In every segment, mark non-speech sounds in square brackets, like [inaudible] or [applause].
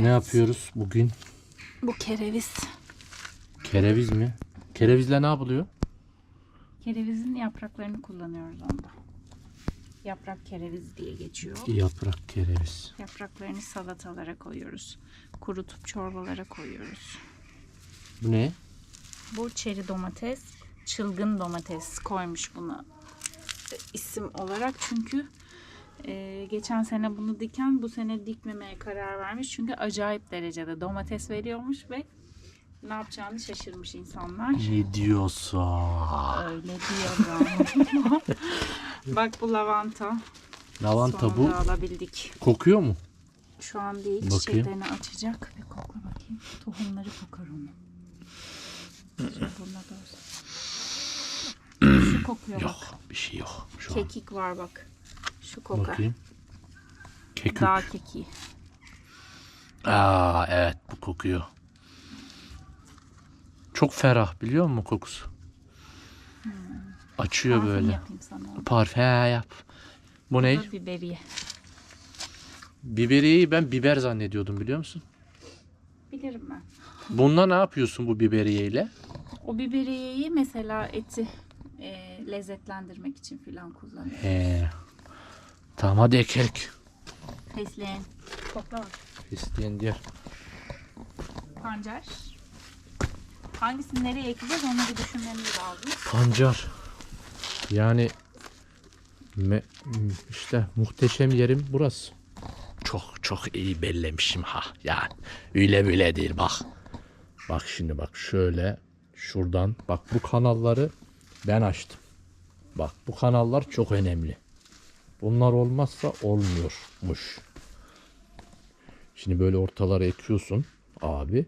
Ne yapıyoruz bugün? Bu kereviz. Kereviz mi? Kerevizle ne yapılıyor? Kerevizin yapraklarını kullanıyoruz onda. Yaprak kereviz diye geçiyor. Yaprak kereviz. Yapraklarını salatalara koyuyoruz. Kurutup çorbalara koyuyoruz. Bu ne? Bu çeri domates, çılgın domates koymuş buna isim olarak çünkü e, geçen sene bunu diken bu sene dikmemeye karar vermiş çünkü acayip derecede domates veriyormuş ve ne yapacağını şaşırmış insanlar. Ne diyorsa? Öyle diyorum. [laughs] Bak bu lavanta. Lavanta bu. Sonunda alabildik. Kokuyor mu? Şu an değil Bakayım. çiçeklerini açacak ve kokla bakayım. Tohumları kokar onu. Şimdi buna da Şu [clears throat] kokuyor Yok bak. bir şey yok şu an. Kekik var bak. Şu kokar. Bakayım. Kekik. Dağ kekiği. Aa evet bu kokuyor. Çok ferah biliyor musun kokusu? Açıyor Parfüm böyle. Parfüm yap. Bu ne? Biberiye. Biberiyeyi ben biber zannediyordum biliyor musun? Bilirim ben. Bununla ne yapıyorsun bu biberiyeyle? O biberiyeyi mesela eti e, lezzetlendirmek için filan kullanıyor. He. Tamam hadi ekerik. Fesleğen. Bak. İsteyen diğer. Pancar. Hangisini nereye ekleyeceğiz onu bir düşünmemiz lazım. Pancar. Yani me- işte muhteşem yerim burası. Çok çok iyi bellemişim ha. Yani öyle böyle değil bak. Bak şimdi bak şöyle şuradan bak bu kanalları ben açtım. Bak bu kanallar çok önemli. Bunlar olmazsa olmuyormuş. Şimdi böyle ortalara ekiyorsun abi.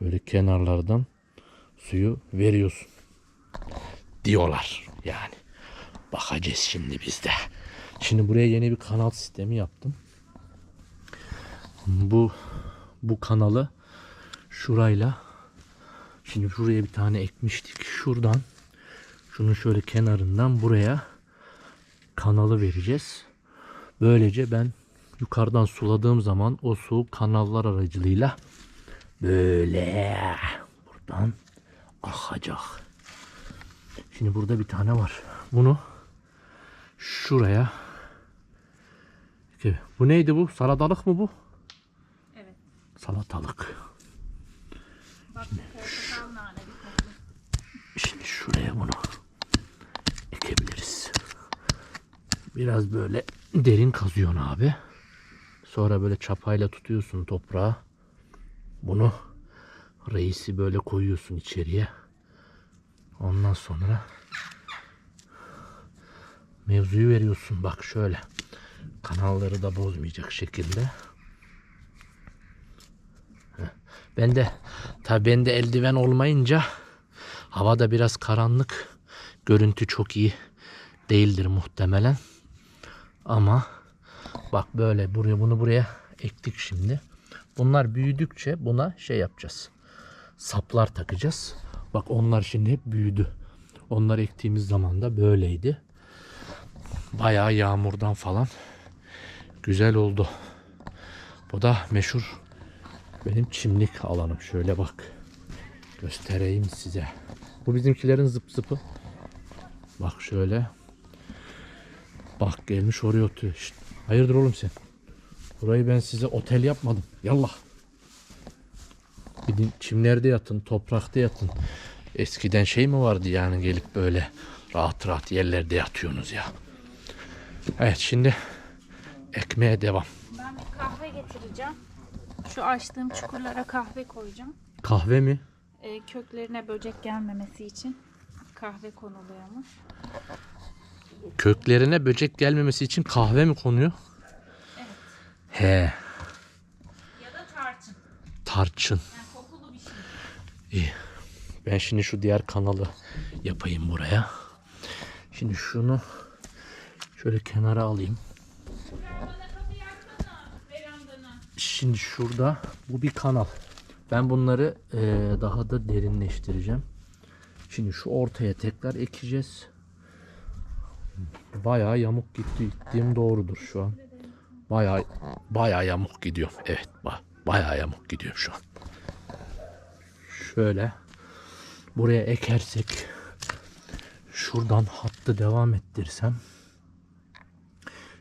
Böyle kenarlardan suyu veriyorsun diyorlar yani. Bakacağız şimdi biz de. Şimdi buraya yeni bir kanal sistemi yaptım. Bu bu kanalı şurayla şimdi şuraya bir tane ekmiştik. Şuradan şunun şöyle kenarından buraya kanalı vereceğiz. Böylece ben yukarıdan suladığım zaman o su kanallar aracılığıyla böyle buradan akacak. Şimdi burada bir tane var. Bunu şuraya bu neydi bu? Salatalık mı bu? Evet. Salatalık. Bak kokla. Şimdi şuraya bunu Biraz böyle derin kazıyorsun abi. Sonra böyle çapayla tutuyorsun toprağa. Bunu reisi böyle koyuyorsun içeriye. Ondan sonra mevzuyu veriyorsun. Bak şöyle. Kanalları da bozmayacak şekilde. Ben de tabi bende eldiven olmayınca havada biraz karanlık. Görüntü çok iyi değildir muhtemelen. Ama bak böyle buraya bunu buraya ektik şimdi. Bunlar büyüdükçe buna şey yapacağız. Saplar takacağız. Bak onlar şimdi hep büyüdü. Onları ektiğimiz zaman da böyleydi. Bayağı yağmurdan falan güzel oldu. Bu da meşhur benim çimlik alanım. Şöyle bak. Göstereyim size. Bu bizimkilerin zıp zıpı. Bak şöyle. Bak gelmiş oraya oturuyor. Şşt, hayırdır oğlum sen? Burayı ben size otel yapmadım. Yallah. Gidin çimlerde yatın, toprakta yatın. Eskiden şey mi vardı yani gelip böyle rahat rahat yerlerde yatıyorsunuz ya. Evet şimdi ekmeğe devam. Ben bir kahve getireceğim. Şu açtığım çukurlara kahve koyacağım. Kahve mi? E, köklerine böcek gelmemesi için kahve konuluyormuş. Köklerine böcek gelmemesi için kahve mi konuyor? He, Ya da tarçın. tarçın. Yani kokulu bir şey. İyi. Ben şimdi şu diğer kanalı yapayım buraya. Şimdi şunu şöyle kenara alayım. Şimdi şurada bu bir kanal. Ben bunları eee, daha da derinleştireceğim. Şimdi şu ortaya tekrar ekeceğiz. Bayağı yamuk gitti. Gittiğim doğrudur şu an. Bayağı bayağı yamuk gidiyor. Evet. Bayağı yamuk gidiyor şu an. Şöyle buraya ekersek şuradan hattı devam ettirsem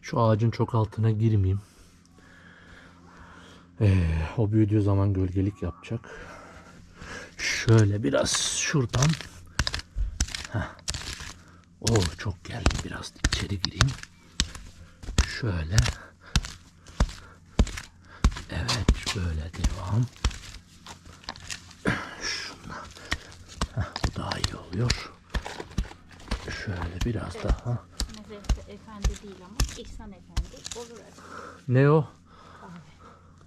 şu ağacın çok altına girmeyeyim. Ee, o büyüdüğü zaman gölgelik yapacak. Şöyle biraz şuradan. Heh. Oo çok geldi. Biraz içeri gireyim. Şöyle. Evet böyle devam. Şuna. Heh, bu daha iyi oluyor. Şöyle biraz daha. Nezihte efendi değil ama İhsan efendi olur. Ne o?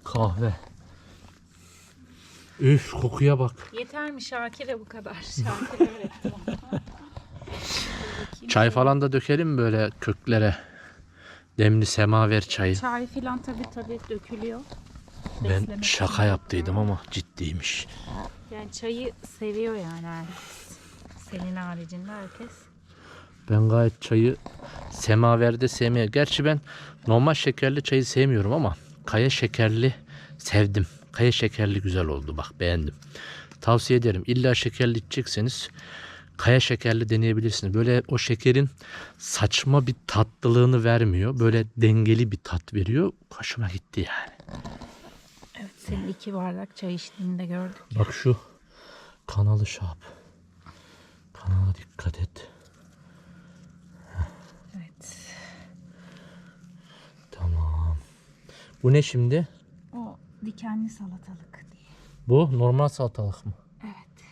Kahve. Üf kokuya bak. Yeter mi Şakir'e bu kadar? Şakir öğretti bana. [laughs] Çay falan da dökelim böyle köklere. Demli semaver çayı. Çay filan tabii tabii dökülüyor. Ben Beslemek şaka için. yaptıydım ama ciddiymiş. Yani çayı seviyor yani herkes. Senin haricinde herkes. Ben gayet çayı semaverde sevmiyorum. Gerçi ben normal şekerli çayı sevmiyorum ama kaya şekerli sevdim. Kaya şekerli güzel oldu bak beğendim. Tavsiye ederim. İlla şekerli içecekseniz kaya şekerli deneyebilirsiniz. Böyle o şekerin saçma bir tatlılığını vermiyor. Böyle dengeli bir tat veriyor. Hoşuma gitti yani. Evet senin iki bardak çay içtiğini de gördük. Bak şu kanalı şap. Kanala dikkat et. Evet. Tamam. Bu ne şimdi? O dikenli salatalık diye. Bu normal salatalık mı? Evet.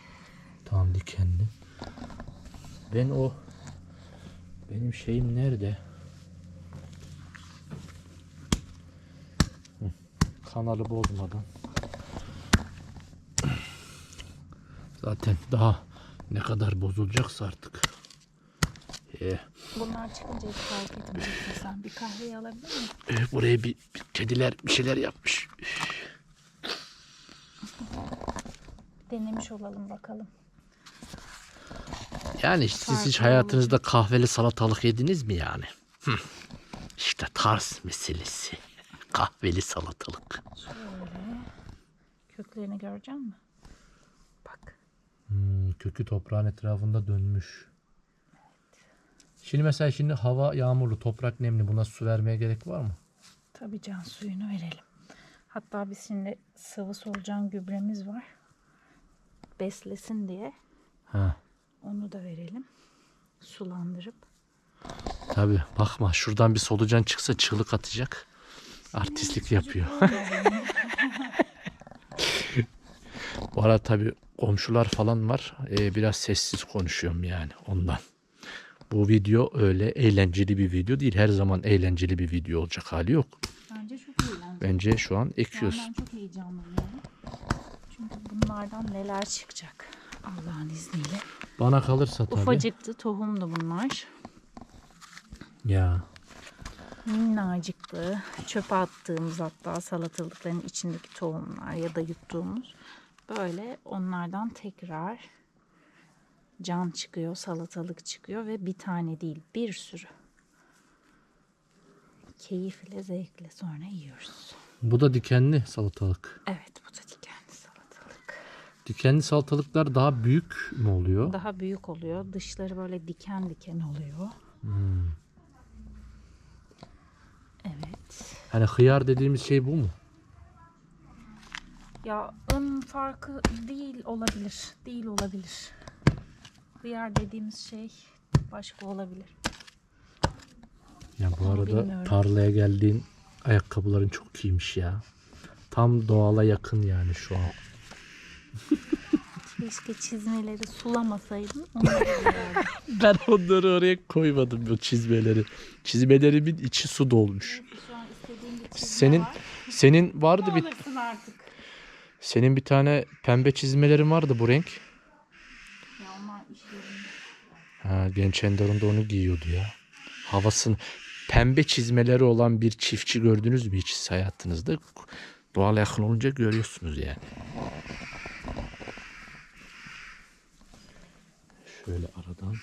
Tamam dikenli. Ben o benim şeyim nerede? Kanalı bozmadan. Zaten daha ne kadar bozulacaksa artık. Ee, Bunlar çıkınca hiç fark etmeyeceksin sen. Bir kahve alabilir miyim? e, buraya bir, bir kediler bir şeyler yapmış. Denemiş olalım bakalım. Yani siz hiç hayatınızda kahveli salatalık yediniz mi yani? Hı. İşte tarz meselesi. Kahveli salatalık. Şöyle. Köklerini görecek misin? Bak. Hmm, kökü toprağın etrafında dönmüş. Şimdi mesela şimdi hava yağmurlu, toprak nemli. Buna su vermeye gerek var mı? Tabii can suyunu verelim. Hatta biz şimdi sıvı solucan gübremiz var. Beslesin diye Ha. Onu da verelim. Sulandırıp. Tabii bakma şuradan bir solucan çıksa çığlık atacak. Artistlik yapıyor. [laughs] Bu arada tabii komşular falan var. Ee, biraz sessiz konuşuyorum yani ondan. Bu video öyle eğlenceli bir video değil. Her zaman eğlenceli bir video olacak hali yok. Bence çok eğlenceli. Bence şu an Yani ekiyoruz. ben çok heyecanlanıyorum. Çünkü bunlardan neler çıkacak Allah'ın izniyle. Bana kalırsa tabii. Ufacıktı, tohumdu bunlar. Ya Minnacıktı. Çöpe attığımız hatta salatalıkların içindeki tohumlar ya da yuttuğumuz. Böyle onlardan tekrar can çıkıyor, salatalık çıkıyor ve bir tane değil bir sürü. Keyifle, zevkle sonra yiyoruz. bu da dikenli salatalık. Evet bu da dikenli. Dikenli salatalıklar daha büyük mü oluyor? Daha büyük oluyor. Dışları böyle diken diken oluyor. Evet. Hani hıyar dediğimiz şey bu mu? Ya ın farkı değil olabilir. Değil olabilir. Hıyar dediğimiz şey başka olabilir. Ya bu Onu arada bilmiyorum. tarlaya geldiğin ayakkabıların çok iyiymiş ya. Tam doğala yakın yani şu an. [laughs] Keşke çizmeleri. Onları koyardım. [laughs] Ben onları oraya koymadım bu çizmeleri. Çizmelerimin içi su dolmuş. Şu an istediğim bir çizme Senin var. senin vardı Ne bir alırsın artık? senin bir tane pembe çizmelerin vardı bu renk. Ya onlar işlerinde. Ha, genç Ender'ın da onu giyiyordu ya. Havasını pembe çizmeleri olan bir çiftçi gördünüz mü hiç hayatınızda? Doğal yakın olunca görüyorsunuz yani. Şöyle aradan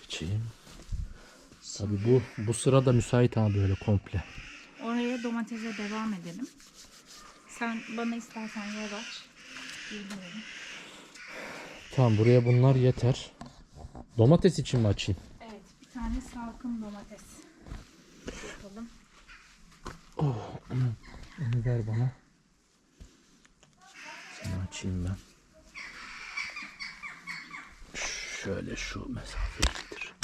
geçeyim. Tabii bu bu sırada müsait ha böyle komple. Oraya domatese devam edelim. Sen bana istersen yer aç. Geliyorum. Tamam buraya bunlar yeter. Domates için mi açayım? Evet bir tane salkım domates. Yapalım. [clears throat] Onu ver bana. Şunu açayım ben. Şöyle şu mesafeyi getir.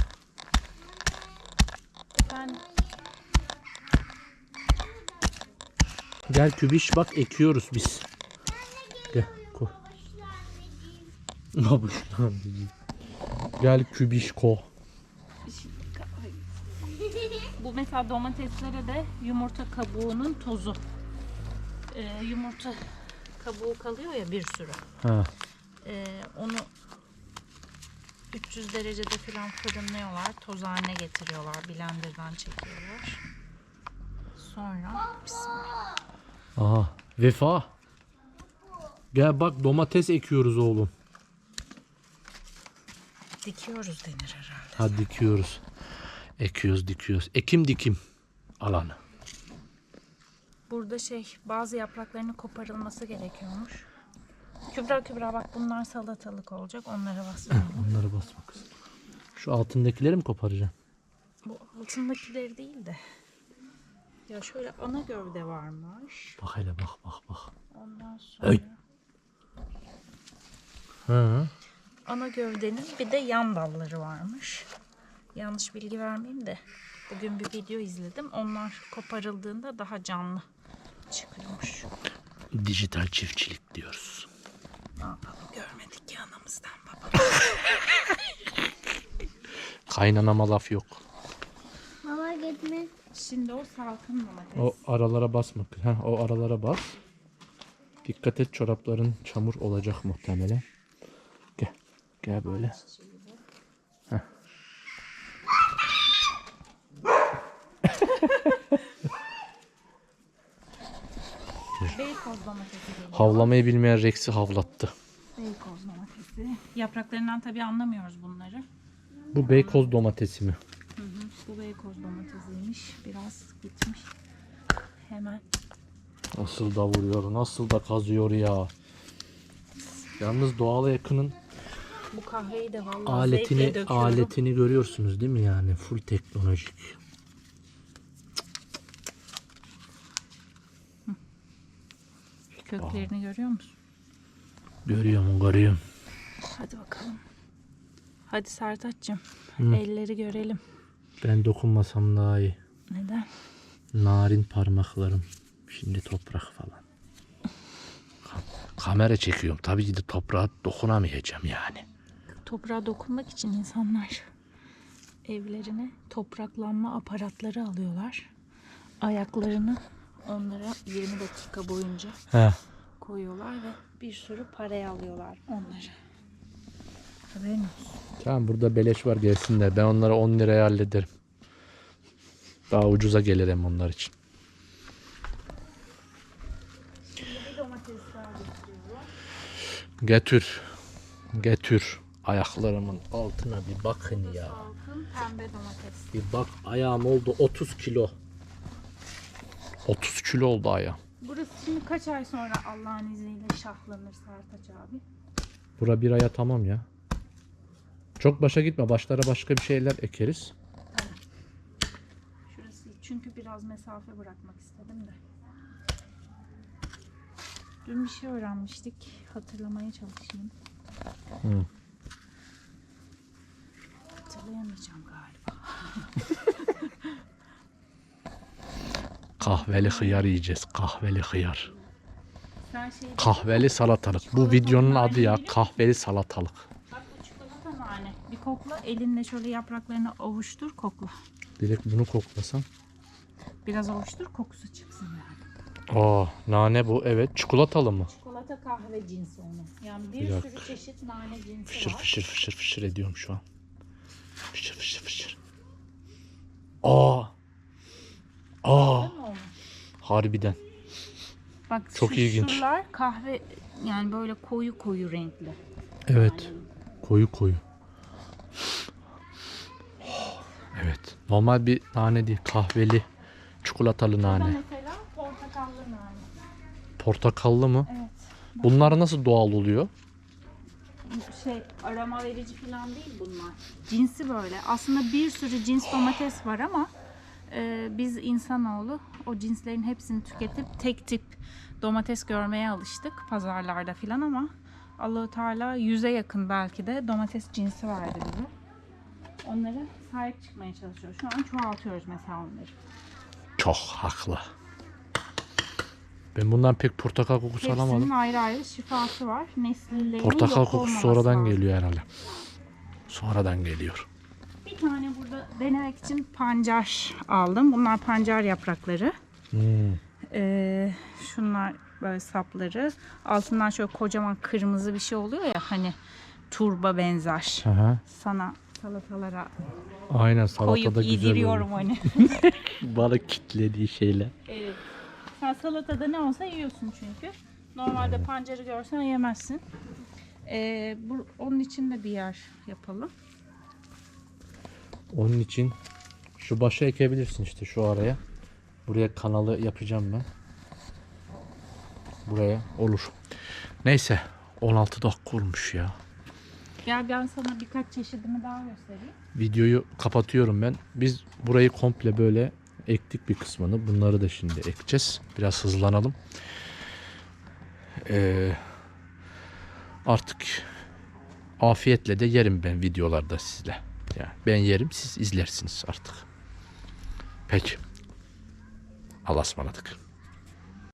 Ben Gel kübiş bak ekiyoruz biz. Gel koy. Babuşlar. Gel kübiş ko. Bu mesela domateslere de yumurta kabuğunun tozu. Ee, yumurta kabuğu kalıyor ya bir sürü. Ha. Ee, onu 300 derecede falan fırınlıyorlar. Toz haline getiriyorlar. Blender'dan çekiyorlar. Sonra bismillah. Aha. Vefa. Gel bak domates ekiyoruz oğlum. dikiyoruz denir herhalde. Ha dikiyoruz. Ekiyoruz dikiyoruz. Ekim dikim alanı. Burada şey bazı yapraklarının koparılması gerekiyormuş. Kübra Kübra bak bunlar salatalık olacak. Onlara basmayalım. Onları basma kızım. Şu altındakileri mi koparacaksın? Bu altındakileri değil de. Ya şöyle ana gövde varmış. Bak hele bak bak bak. Ondan sonra Ay. Hı. ana gövdenin bir de yan dalları varmış. Yanlış bilgi vermeyeyim de. Bugün bir video izledim. Onlar koparıldığında daha canlı çıkıyormuş. Dijital çiftçilik diyoruz. Ne yapalım görmedik ki anamızdan babamızdan. Kaynanama laf yok. Baba gitme. Şimdi o salkım domates. O aralara basma. Ha, o aralara bas. Dikkat et çorapların çamur olacak muhtemelen. Gel. Gel böyle. [laughs] Beykoz domatesi geliyor. Havlamayı bilmeyen Rex'i havlattı. Beykoz domatesi. Yapraklarından tabii anlamıyoruz bunları. Bu Beykoz domatesi mi? Hı hı. Bu beykoz domatesiymiş. Biraz gitmiş. Hemen Nasıl da vuruyor, nasıl da kazıyor ya. Yalnız doğala yakının bu kahveyi de vallahi aletini aletini görüyorsunuz değil mi yani? Full teknolojik. Köklerini görüyor musun? Görüyorum, görüyorum. Hadi bakalım. Hadi Sertaç'cığım. Elleri görelim. Ben dokunmasam daha iyi. Neden? Narin parmaklarım. Şimdi toprak falan. Ka- Kamera çekiyorum. Tabii ki de toprağa dokunamayacağım yani. Toprağa dokunmak için insanlar evlerine topraklanma aparatları alıyorlar. Ayaklarını onlara 20 dakika boyunca He. koyuyorlar ve bir sürü paraya alıyorlar onları. Haberin olsun. Tamam burada beleş var gelsinler. Ben onları 10 liraya hallederim. Daha ucuza gelir hem onlar için. Getir. Getir. Ayaklarımın altına bir bakın ya. Salkım pembe domates. Bir bak ayağım oldu 30 kilo. 30 kilo oldu ayağım. Burası şimdi kaç ay sonra Allah'ın izniyle şahlanır Sertaç abi? Bura bir aya tamam ya. Çok başa gitme. Başlara başka bir şeyler ekeriz. Şurası çünkü biraz mesafe bırakmak istedim de. Dün bir şey öğrenmiştik. Hatırlamaya çalışayım. Hı. Hatırlayamayacağım galiba. [laughs] Kahveli hıyar yiyeceğiz. Kahveli hıyar. Sen şey Kahveli salatalık. Bu videonun adı ya kahveli salatalık. bak bu çikolata nane. Bir kokla elinle şöyle yapraklarını ovuştur kokla. Direkt bunu koklasam. Biraz ovuştur kokusu çıksın yani. Aa nane bu evet. Çikolatalı mı? Çikolata kahve cinsi onun. Yani bir, Bir dakika. sürü çeşit nane cinsi Fışır var. fışır fışır fışır ediyorum şu an. Fışır fışır fışır. Aa. Aa. Değil mi? Harbiden. Bak Çok şu ilginç. şuralar kahve yani böyle koyu koyu renkli. Evet. Koyu koyu. Evet. Normal bir nane değil. Kahveli. Çikolatalı Burada nane. mesela portakallı nane. Portakallı mı? Evet. Bunlar nasıl doğal oluyor? şey aroma verici falan değil bunlar. Cinsi böyle. Aslında bir sürü cins domates var ama e, biz insanoğlu o cinslerin hepsini tüketip tek tip domates görmeye alıştık pazarlarda falan ama Allahu Teala yüze yakın belki de domates cinsi verdi bize. Onlara sahip çıkmaya çalışıyoruz. Şu an çoğaltıyoruz mesela onları. Çok haklı. Ben bundan pek portakal kokusu Hepsinin alamadım. ayrı ayrı şifası var. Nesillerinin Portakal yok kokusu olmaması sonradan lazım. geliyor herhalde. Sonradan geliyor. Bir tane burada denemek için pancar aldım. Bunlar pancar yaprakları. Hmm. Ee, şunlar böyle sapları. Altından şöyle kocaman kırmızı bir şey oluyor ya hani turba benzer. Aha. Sana salatalara Aynen koyup salatada güzel yediriyorum hani. [laughs] Balık kitlediği şeyler. evet. Sen salatada ne olsa yiyorsun çünkü. Normalde pancarı görsen yemezsin. Ee, bu, onun için de bir yer yapalım. Onun için şu başa ekebilirsin işte şu araya. Buraya kanalı yapacağım ben. Buraya olur. Neyse 16 dakika olmuş ya. Gel ben sana birkaç çeşidimi daha göstereyim. Videoyu kapatıyorum ben. Biz burayı komple böyle ektik bir kısmını. Bunları da şimdi ekeceğiz. Biraz hızlanalım. Ee, artık afiyetle de yerim ben videolarda sizle. Yani ben yerim siz izlersiniz artık. Peki. Allah'a ısmarladık.